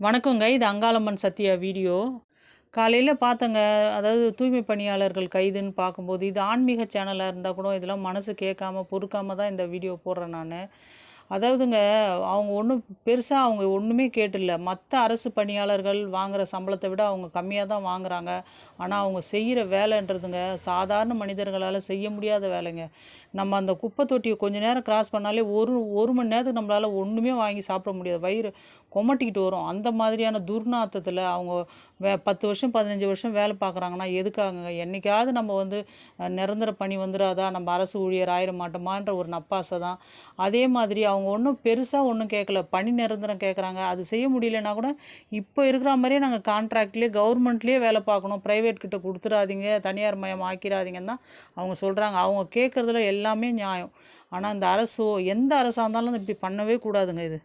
வணக்கங்க. இது அங்காளம்மன் சத்யா வீடியோ. காலையில் பார்த்தங்க அதாவது தூய்மை பணியாளர்கள் கைதுன்னு பார்க்கும்போது இது ஆன்மீக சேனலாக இருந்தால் கூட இதெல்லாம் மனசு கேட்காம பொறுக்காம தான் இந்த வீடியோ போடுறேன் நான். அதாவதுங்க அவங்க ஒன்றும் பெருசாக அவங்க ஒன்றுமே கேட்டில்ல. மற்ற அரசு பணியாளர்கள் வாங்குகிற சம்பளத்தை விட அவங்க கம்மியாக தான் வாங்குகிறாங்க ஆனால் அவங்க செய்கிற வேலைன்றதுங்க சாதாரண மனிதர்களால் செய்ய முடியாத வேலைங்க. நம்ம அந்த குப்பை தொட்டியை கொஞ்சம் நேரம் கிராஸ் பண்ணாலே ஒரு ஒரு மணி நேரத்துக்கு நம்மளால் ஒன்றுமே வாங்கி சாப்பிட முடியாது. வயிறு கொமட்டிக்கிட்டு வரும். அந்த மாதிரியான துர்நாத்தத்தில் அவங்க வே பத்து வருஷம் பதினஞ்சு வருஷம் வேலை பார்க்குறாங்கன்னா எதுக்காக என்றைக்காவது நம்ம வந்து நிரந்தர பணி வந்துடாதா நம்ம அரசு ஊழியர் ஆயிட மாட்டோமான்ற ஒரு நப்பாசை தான். அதே மாதிரி அவங்க ஒன்றும் பெருசாக ஒன்றும் கேட்கல பணி நிரந்தரம் கேட்குறாங்க அது செய்ய முடியலன்னா கூட இப்போ இருக்கிற மாதிரியே நாங்கள் கான்ட்ராக்ட்லேயே கவர்மெண்ட்லேயே வேலை பார்க்கணும். ப்ரைவேட் கிட்ட கொடுத்துடாதீங்க தனியார் மயம் ஆக்கிடாதீங்கன்னு தான் அவங்க சொல்கிறாங்க அவங்க கேட்குறதுல எல்லாமே நியாயம். ஆனால் இந்த அரசோ எந்த அரசாக இருந்தாலும் இப்படி பண்ணவே கூடாதுங்க இது.